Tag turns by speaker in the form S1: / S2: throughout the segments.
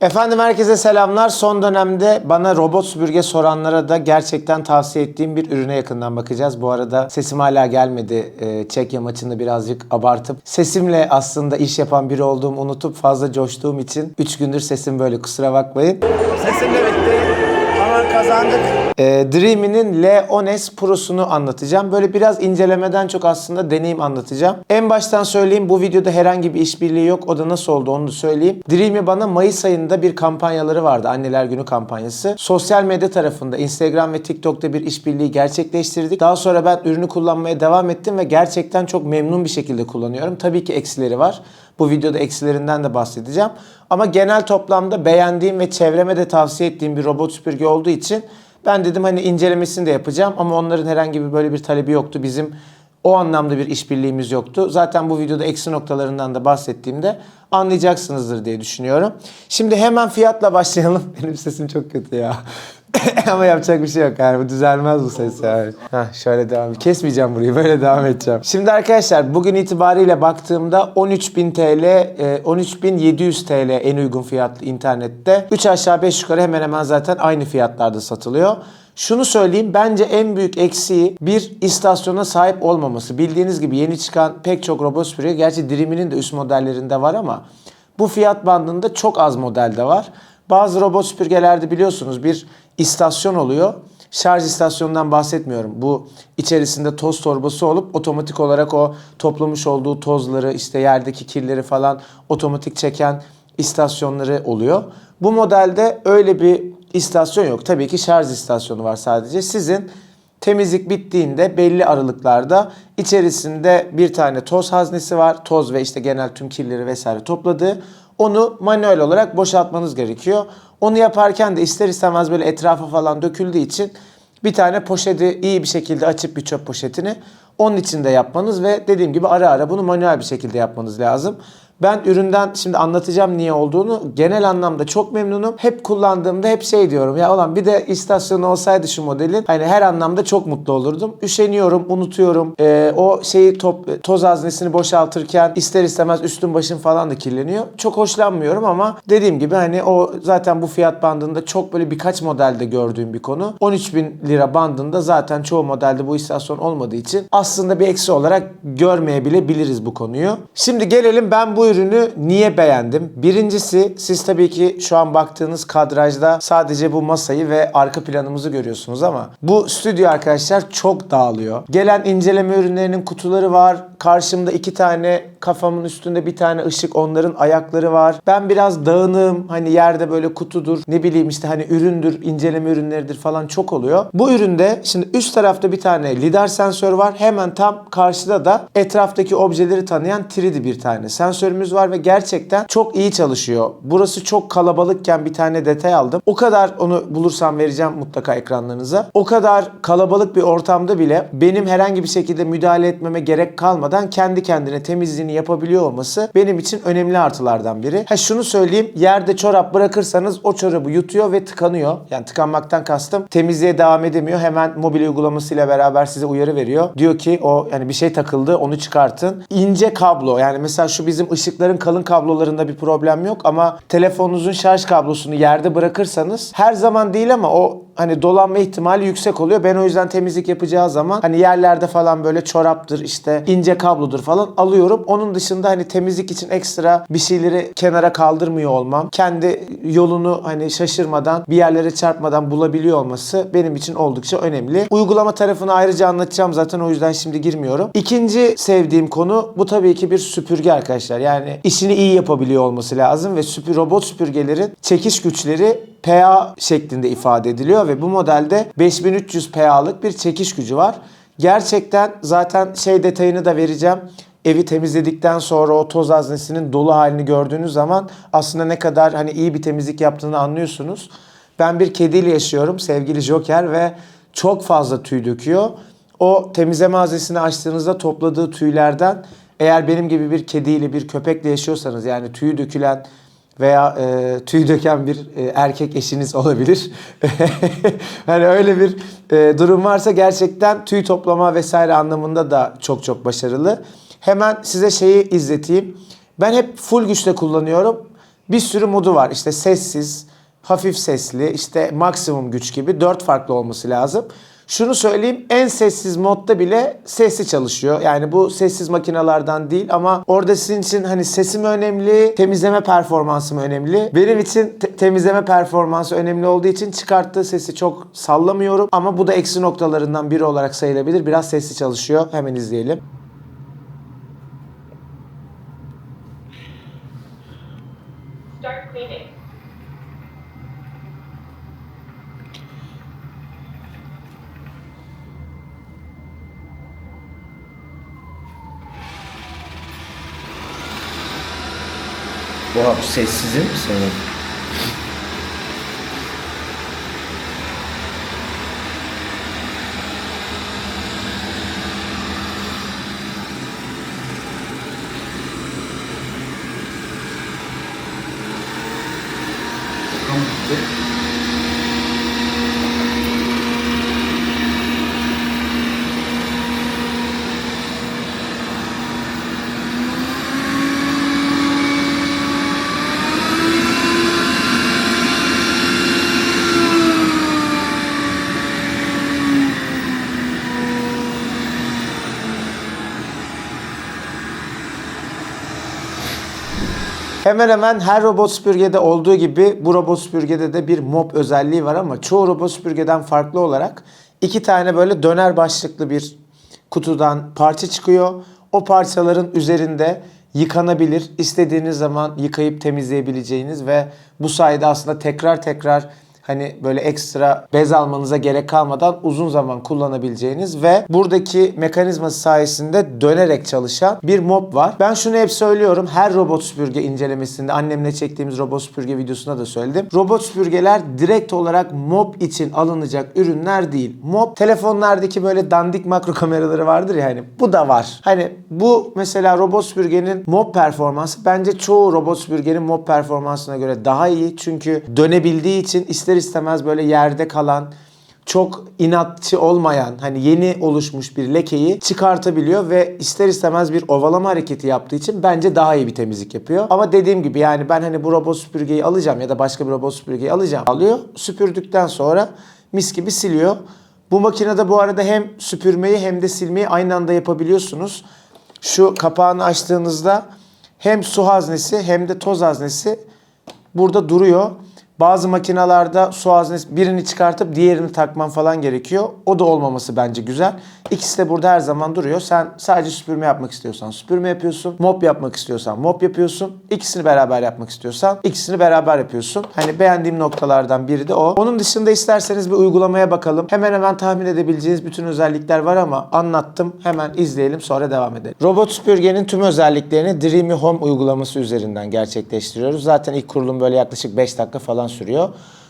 S1: Efendim herkese selamlar. Son dönemde bana robot süpürge soranlara da gerçekten tavsiye ettiğim bir ürüne yakından bakacağız. Bu arada sesim hala gelmedi. Ee, Çekya maçını birazcık abartıp sesimle aslında iş yapan biri olduğumu unutup fazla coştuğum için 3 gündür sesim böyle kusura bakmayın. Sesim de bitti ama kazandık. Ee, Dreamy'nin L10S Pro'sunu anlatacağım. Böyle biraz incelemeden çok aslında deneyim anlatacağım. En baştan söyleyeyim bu videoda herhangi bir işbirliği yok. O da nasıl oldu onu da söyleyeyim. Dreamy bana Mayıs ayında bir kampanyaları vardı. Anneler Günü kampanyası. Sosyal medya tarafında Instagram ve TikTok'ta bir işbirliği gerçekleştirdik. Daha sonra ben ürünü kullanmaya devam ettim ve gerçekten çok memnun bir şekilde kullanıyorum. Tabii ki eksileri var. Bu videoda eksilerinden de bahsedeceğim. Ama genel toplamda beğendiğim ve çevreme de tavsiye ettiğim bir robot süpürge olduğu için ben dedim hani incelemesini de yapacağım ama onların herhangi bir böyle bir talebi yoktu. Bizim o anlamda bir işbirliğimiz yoktu. Zaten bu videoda eksi noktalarından da bahsettiğimde anlayacaksınızdır diye düşünüyorum. Şimdi hemen fiyatla başlayalım. Benim sesim çok kötü ya. Ama yapacak bir şey yok yani bu düzelmez bu ses yani. Heh, şöyle devam Kesmeyeceğim burayı böyle devam edeceğim. Şimdi arkadaşlar bugün itibariyle baktığımda 13.000 TL, e, 13.700 TL en uygun fiyatlı internette. 3 aşağı 5 yukarı hemen hemen zaten aynı fiyatlarda satılıyor. Şunu söyleyeyim bence en büyük eksiği bir istasyona sahip olmaması. Bildiğiniz gibi yeni çıkan pek çok robot süpürge gerçi Dreamy'nin de üst modellerinde var ama bu fiyat bandında çok az modelde var. Bazı robot süpürgelerde biliyorsunuz bir istasyon oluyor. Şarj istasyonundan bahsetmiyorum. Bu içerisinde toz torbası olup otomatik olarak o toplamış olduğu tozları işte yerdeki kirleri falan otomatik çeken istasyonları oluyor. Bu modelde öyle bir istasyon yok. Tabii ki şarj istasyonu var sadece. Sizin temizlik bittiğinde belli aralıklarda içerisinde bir tane toz haznesi var. Toz ve işte genel tüm kirleri vesaire topladığı. Onu manuel olarak boşaltmanız gerekiyor. Onu yaparken de ister istemez böyle etrafa falan döküldüğü için bir tane poşeti iyi bir şekilde açıp bir çöp poşetini onun içinde yapmanız ve dediğim gibi ara ara bunu manuel bir şekilde yapmanız lazım. Ben üründen şimdi anlatacağım niye olduğunu. Genel anlamda çok memnunum. Hep kullandığımda hep şey diyorum. Ya ulan bir de istasyonu olsaydı şu modelin hani her anlamda çok mutlu olurdum. Üşeniyorum, unutuyorum. Ee, o şeyi top, toz haznesini boşaltırken ister istemez üstüm başım falan da kirleniyor. Çok hoşlanmıyorum ama dediğim gibi hani o zaten bu fiyat bandında çok böyle birkaç modelde gördüğüm bir konu. 13 bin lira bandında zaten çoğu modelde bu istasyon olmadığı için aslında bir eksi olarak görmeyebiliriz bu konuyu. Şimdi gelelim ben bu ürünü niye beğendim? Birincisi siz tabii ki şu an baktığınız kadrajda sadece bu masayı ve arka planımızı görüyorsunuz ama bu stüdyo arkadaşlar çok dağılıyor. Gelen inceleme ürünlerinin kutuları var. Karşımda iki tane kafamın üstünde bir tane ışık onların ayakları var. Ben biraz dağınığım. Hani yerde böyle kutudur ne bileyim işte hani üründür inceleme ürünleridir falan çok oluyor. Bu üründe şimdi üst tarafta bir tane lidar sensör var. Hemen tam karşıda da etraftaki objeleri tanıyan 3D bir tane sensörümüz var ve gerçekten çok iyi çalışıyor. Burası çok kalabalıkken bir tane detay aldım. O kadar onu bulursam vereceğim mutlaka ekranlarınıza. O kadar kalabalık bir ortamda bile benim herhangi bir şekilde müdahale etmeme gerek kalmadan kendi kendine temizliğini yapabiliyor olması benim için önemli artılardan biri. Ha şunu söyleyeyim. Yerde çorap bırakırsanız o çorabı yutuyor ve tıkanıyor. Yani tıkanmaktan kastım temizliğe devam edemiyor. Hemen mobil uygulamasıyla beraber size uyarı veriyor. Diyor ki o yani bir şey takıldı onu çıkartın. İnce kablo yani mesela şu bizim ışıkların kalın kablolarında bir problem yok ama telefonunuzun şarj kablosunu yerde bırakırsanız her zaman değil ama o hani dolanma ihtimali yüksek oluyor. Ben o yüzden temizlik yapacağı zaman hani yerlerde falan böyle çoraptır işte ince kablodur falan alıyorum. Onun dışında hani temizlik için ekstra bir şeyleri kenara kaldırmıyor olmam. Kendi yolunu hani şaşırmadan bir yerlere çarpmadan bulabiliyor olması benim için oldukça önemli. Uygulama tarafını ayrıca anlatacağım zaten o yüzden şimdi girmiyorum. İkinci sevdiğim konu bu tabii ki bir süpürge arkadaşlar. Yani işini iyi yapabiliyor olması lazım ve süpür robot süpürgelerin çekiş güçleri PA şeklinde ifade ediliyor ve bu modelde 5300 PA'lık bir çekiş gücü var. Gerçekten zaten şey detayını da vereceğim. Evi temizledikten sonra o toz haznesinin dolu halini gördüğünüz zaman aslında ne kadar hani iyi bir temizlik yaptığını anlıyorsunuz. Ben bir kediyle yaşıyorum sevgili Joker ve çok fazla tüy döküyor. O temizleme haznesini açtığınızda topladığı tüylerden eğer benim gibi bir kediyle bir köpekle yaşıyorsanız yani tüyü dökülen veya e, tüy döken bir e, erkek eşiniz olabilir. hani öyle bir e, durum varsa gerçekten tüy toplama vesaire anlamında da çok çok başarılı. Hemen size şeyi izleteyim. Ben hep full güçle kullanıyorum. Bir sürü modu var. İşte sessiz, hafif sesli, işte maksimum güç gibi dört farklı olması lazım. Şunu söyleyeyim en sessiz modda bile sesli çalışıyor. Yani bu sessiz makinalardan değil ama orada sizin için hani sesi mi önemli, temizleme performansı mı önemli? Benim için te- temizleme performansı önemli olduğu için çıkarttığı sesi çok sallamıyorum ama bu da eksi noktalarından biri olarak sayılabilir. Biraz sesli çalışıyor. Hemen izleyelim. Mi senin? Hemen hemen her robot süpürgede olduğu gibi bu robot süpürgede de bir mop özelliği var ama çoğu robot süpürgeden farklı olarak iki tane böyle döner başlıklı bir kutudan parça çıkıyor. O parçaların üzerinde yıkanabilir, istediğiniz zaman yıkayıp temizleyebileceğiniz ve bu sayede aslında tekrar tekrar hani böyle ekstra bez almanıza gerek kalmadan uzun zaman kullanabileceğiniz ve buradaki mekanizması sayesinde dönerek çalışan bir mop var. Ben şunu hep söylüyorum. Her robot süpürge incelemesinde annemle çektiğimiz robot süpürge videosunda da söyledim. Robot süpürgeler direkt olarak mop için alınacak ürünler değil. Mop telefonlardaki böyle dandik makro kameraları vardır ya hani bu da var. Hani bu mesela robot süpürgenin mop performansı bence çoğu robot süpürgenin mop performansına göre daha iyi. Çünkü dönebildiği için ister istemez böyle yerde kalan çok inatçı olmayan hani yeni oluşmuş bir lekeyi çıkartabiliyor ve ister istemez bir ovalama hareketi yaptığı için bence daha iyi bir temizlik yapıyor. Ama dediğim gibi yani ben hani bu robot süpürgeyi alacağım ya da başka bir robot süpürgeyi alacağım. Alıyor süpürdükten sonra mis gibi siliyor. Bu makinede bu arada hem süpürmeyi hem de silmeyi aynı anda yapabiliyorsunuz. Şu kapağını açtığınızda hem su haznesi hem de toz haznesi burada duruyor. Bazı makinalarda su haznesi birini çıkartıp diğerini takman falan gerekiyor. O da olmaması bence güzel. İkisi de burada her zaman duruyor. Sen sadece süpürme yapmak istiyorsan süpürme yapıyorsun. Mop yapmak istiyorsan mop yapıyorsun. İkisini beraber yapmak istiyorsan ikisini beraber yapıyorsun. Hani beğendiğim noktalardan biri de o. Onun dışında isterseniz bir uygulamaya bakalım. Hemen hemen tahmin edebileceğiniz bütün özellikler var ama anlattım. Hemen izleyelim sonra devam edelim. Robot süpürgenin tüm özelliklerini Dreamy Home uygulaması üzerinden gerçekleştiriyoruz. Zaten ilk kurulum böyle yaklaşık 5 dakika falan sürüyor.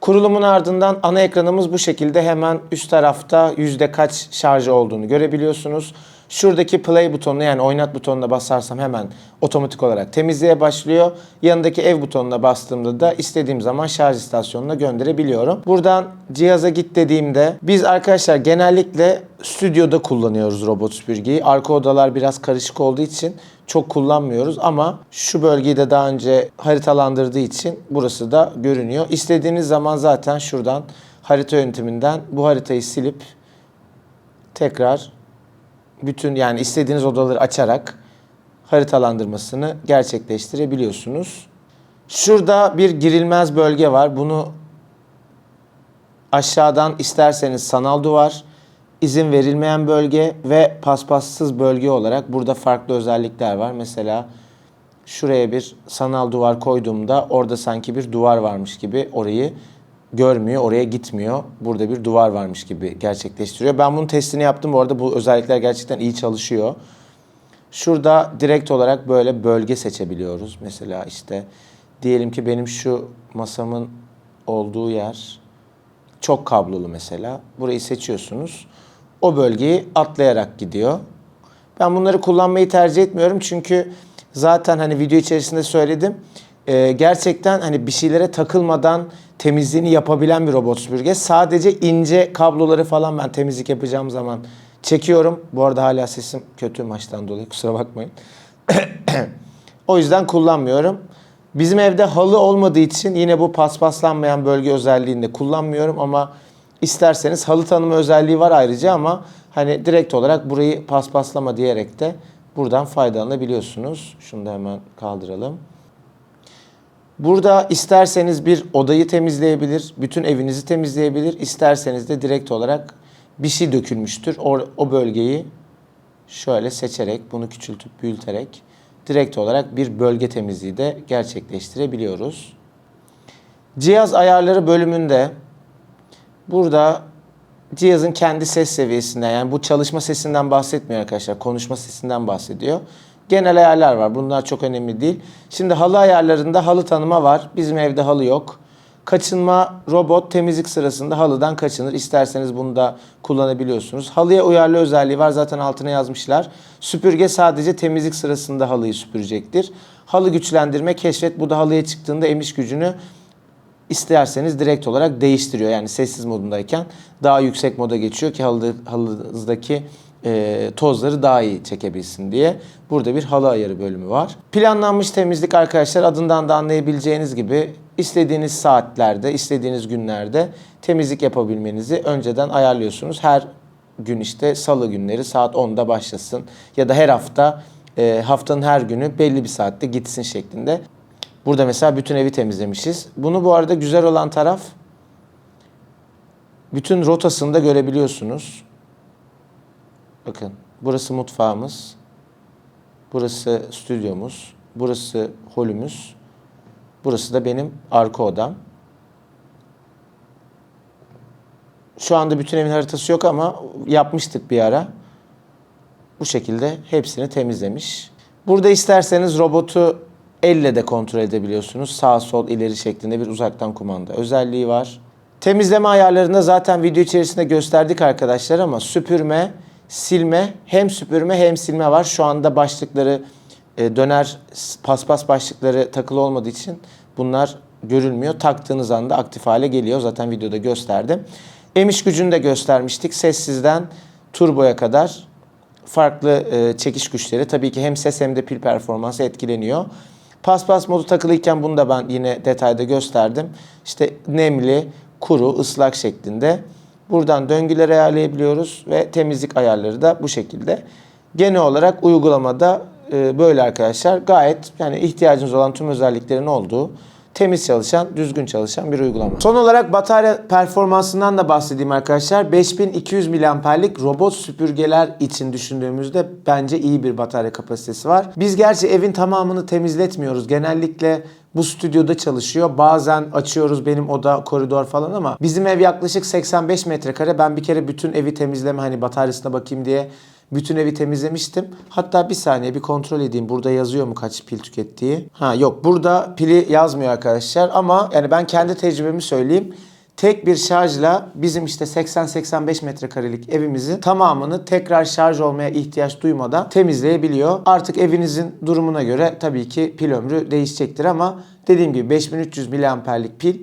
S1: Kurulumun ardından ana ekranımız bu şekilde hemen üst tarafta yüzde kaç şarjı olduğunu görebiliyorsunuz. Şuradaki play butonuna yani oynat butonuna basarsam hemen otomatik olarak temizliğe başlıyor. Yanındaki ev butonuna bastığımda da istediğim zaman şarj istasyonuna gönderebiliyorum. Buradan cihaza git dediğimde biz arkadaşlar genellikle stüdyoda kullanıyoruz robot süpürgeyi. Arka odalar biraz karışık olduğu için çok kullanmıyoruz ama şu bölgeyi de daha önce haritalandırdığı için burası da görünüyor. İstediğiniz zaman zaten şuradan harita yönetiminden bu haritayı silip tekrar bütün yani istediğiniz odaları açarak haritalandırmasını gerçekleştirebiliyorsunuz. Şurada bir girilmez bölge var. Bunu aşağıdan isterseniz sanal duvar, izin verilmeyen bölge ve paspassız bölge olarak burada farklı özellikler var. Mesela şuraya bir sanal duvar koyduğumda orada sanki bir duvar varmış gibi orayı görmüyor, oraya gitmiyor. Burada bir duvar varmış gibi gerçekleştiriyor. Ben bunun testini yaptım. Bu arada bu özellikler gerçekten iyi çalışıyor. Şurada direkt olarak böyle bölge seçebiliyoruz. Mesela işte diyelim ki benim şu masamın olduğu yer çok kablolu mesela. Burayı seçiyorsunuz. O bölgeyi atlayarak gidiyor. Ben bunları kullanmayı tercih etmiyorum çünkü zaten hani video içerisinde söyledim. Ee, gerçekten hani bir şeylere takılmadan temizliğini yapabilen bir robot süpürge. Sadece ince kabloları falan ben temizlik yapacağım zaman çekiyorum. Bu arada hala sesim kötü maçtan dolayı kusura bakmayın. o yüzden kullanmıyorum. Bizim evde halı olmadığı için yine bu paspaslanmayan bölge özelliğini de kullanmıyorum ama isterseniz halı tanıma özelliği var ayrıca ama hani direkt olarak burayı paspaslama diyerek de buradan faydalanabiliyorsunuz. Şunu da hemen kaldıralım. Burada isterseniz bir odayı temizleyebilir, bütün evinizi temizleyebilir. İsterseniz de direkt olarak bir şey dökülmüştür. O, o bölgeyi şöyle seçerek, bunu küçültüp büyüterek direkt olarak bir bölge temizliği de gerçekleştirebiliyoruz. Cihaz ayarları bölümünde burada cihazın kendi ses seviyesinden yani bu çalışma sesinden bahsetmiyor arkadaşlar. Konuşma sesinden bahsediyor. Genel ayarlar var. Bunlar çok önemli değil. Şimdi halı ayarlarında halı tanıma var. Bizim evde halı yok. Kaçınma robot temizlik sırasında halıdan kaçınır. İsterseniz bunu da kullanabiliyorsunuz. Halıya uyarlı özelliği var. Zaten altına yazmışlar. Süpürge sadece temizlik sırasında halıyı süpürecektir. Halı güçlendirme keşfet. Bu da halıya çıktığında emiş gücünü isterseniz direkt olarak değiştiriyor. Yani sessiz modundayken daha yüksek moda geçiyor ki halı, halınızdaki e, tozları daha iyi çekebilsin diye. Burada bir halı ayarı bölümü var. Planlanmış temizlik arkadaşlar adından da anlayabileceğiniz gibi istediğiniz saatlerde, istediğiniz günlerde temizlik yapabilmenizi önceden ayarlıyorsunuz. Her gün işte salı günleri saat 10'da başlasın ya da her hafta e, haftanın her günü belli bir saatte gitsin şeklinde. Burada mesela bütün evi temizlemişiz. Bunu bu arada güzel olan taraf bütün rotasını da görebiliyorsunuz. Bakın burası mutfağımız. Burası stüdyomuz. Burası holümüz. Burası da benim arka odam. Şu anda bütün evin haritası yok ama yapmıştık bir ara. Bu şekilde hepsini temizlemiş. Burada isterseniz robotu elle de kontrol edebiliyorsunuz. Sağ sol ileri şeklinde bir uzaktan kumanda özelliği var. Temizleme ayarlarında zaten video içerisinde gösterdik arkadaşlar ama süpürme, silme hem süpürme hem silme var. Şu anda başlıkları e, döner paspas başlıkları takılı olmadığı için bunlar görülmüyor. Taktığınız anda aktif hale geliyor. Zaten videoda gösterdim. Emiş gücünü de göstermiştik. Sessizden turboya kadar farklı e, çekiş güçleri tabii ki hem ses hem de pil performansı etkileniyor. Paspas modu takılıyken bunu da ben yine detayda gösterdim. İşte nemli, kuru, ıslak şeklinde. Buradan döngüleri ayarlayabiliyoruz ve temizlik ayarları da bu şekilde. Genel olarak uygulamada e, böyle arkadaşlar. Gayet yani ihtiyacınız olan tüm özelliklerin olduğu temiz çalışan, düzgün çalışan bir uygulama. Son olarak batarya performansından da bahsedeyim arkadaşlar. 5200 miliamperlik robot süpürgeler için düşündüğümüzde bence iyi bir batarya kapasitesi var. Biz gerçi evin tamamını temizletmiyoruz. Genellikle bu stüdyoda çalışıyor. Bazen açıyoruz benim oda, koridor falan ama bizim ev yaklaşık 85 metrekare. Ben bir kere bütün evi temizleme hani bataryasına bakayım diye bütün evi temizlemiştim. Hatta bir saniye bir kontrol edeyim. Burada yazıyor mu kaç pil tükettiği? Ha yok burada pili yazmıyor arkadaşlar ama yani ben kendi tecrübemi söyleyeyim. Tek bir şarjla bizim işte 80-85 metrekarelik evimizi tamamını tekrar şarj olmaya ihtiyaç duymadan temizleyebiliyor. Artık evinizin durumuna göre tabii ki pil ömrü değişecektir ama dediğim gibi 5300 miliamperlik pil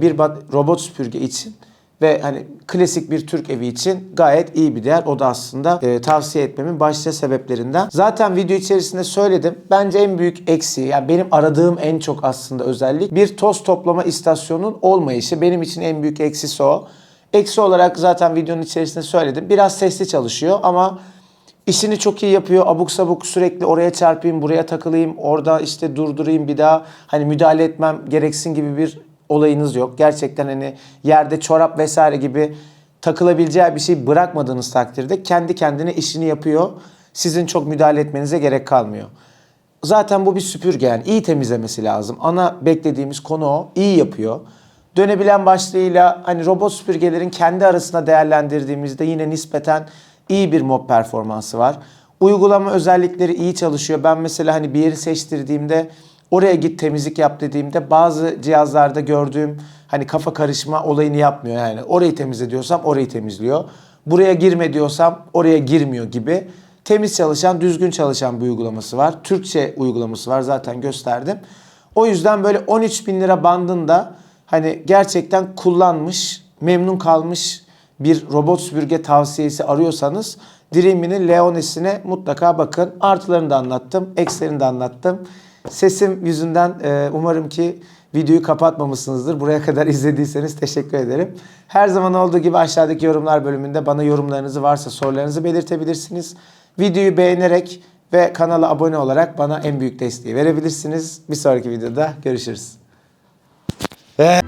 S1: bir robot süpürge için ve hani klasik bir Türk evi için gayet iyi bir değer. O da aslında e, tavsiye etmemin başlıca sebeplerinden. Zaten video içerisinde söyledim. Bence en büyük eksiği, yani benim aradığım en çok aslında özellik bir toz toplama istasyonunun olmayışı. Benim için en büyük eksisi o. Eksi olarak zaten videonun içerisinde söyledim. Biraz sesli çalışıyor ama işini çok iyi yapıyor. Abuk sabuk sürekli oraya çarpayım, buraya takılayım, orada işte durdurayım bir daha. Hani müdahale etmem gereksin gibi bir olayınız yok. Gerçekten hani yerde çorap vesaire gibi takılabileceği bir şey bırakmadığınız takdirde kendi kendine işini yapıyor. Sizin çok müdahale etmenize gerek kalmıyor. Zaten bu bir süpürge yani iyi temizlemesi lazım. Ana beklediğimiz konu o. İyi yapıyor. Dönebilen başlığıyla hani robot süpürgelerin kendi arasında değerlendirdiğimizde yine nispeten iyi bir mob performansı var. Uygulama özellikleri iyi çalışıyor. Ben mesela hani bir yeri seçtirdiğimde oraya git temizlik yap dediğimde bazı cihazlarda gördüğüm hani kafa karışma olayını yapmıyor. Yani orayı temizle diyorsam orayı temizliyor. Buraya girme diyorsam oraya girmiyor gibi. Temiz çalışan, düzgün çalışan bir uygulaması var. Türkçe uygulaması var zaten gösterdim. O yüzden böyle 13 bin lira bandında hani gerçekten kullanmış, memnun kalmış bir robot süpürge tavsiyesi arıyorsanız Dreamy'nin Leonis'ine mutlaka bakın. Artılarını da anlattım, eksilerini de anlattım. Sesim yüzünden e, umarım ki videoyu kapatmamışsınızdır. Buraya kadar izlediyseniz teşekkür ederim. Her zaman olduğu gibi aşağıdaki yorumlar bölümünde bana yorumlarınızı varsa sorularınızı belirtebilirsiniz. Videoyu beğenerek ve kanala abone olarak bana en büyük desteği verebilirsiniz. Bir sonraki videoda görüşürüz. Ve...